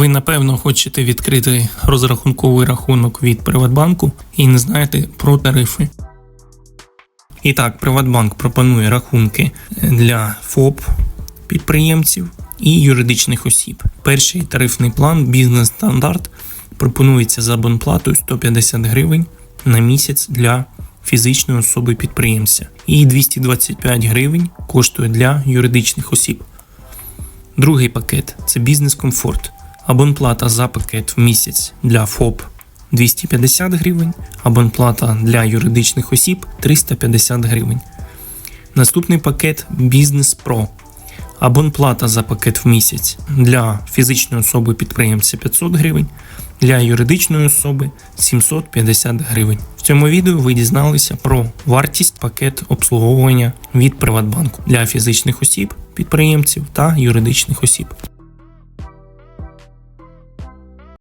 Ви напевно хочете відкрити розрахунковий рахунок від Приватбанку і не знаєте про тарифи. І так, Приватбанк пропонує рахунки для ФОП підприємців і юридичних осіб. Перший тарифний план бізнес стандарт пропонується за абонплатою 150 гривень на місяць для фізичної особи підприємця і 225 гривень коштує для юридичних осіб. Другий пакет це бізнес комфорт. Абонплата за пакет в місяць для ФОП 250 гривень, абонплата для юридичних осіб 350 гривень. Наступний пакет Бізнес Про. Абонплата за пакет в місяць для фізичної особи підприємця 500 гривень, для юридичної особи 750 гривень. В цьому відео ви дізналися про вартість пакет обслуговування від Приватбанку для фізичних осіб, підприємців та юридичних осіб.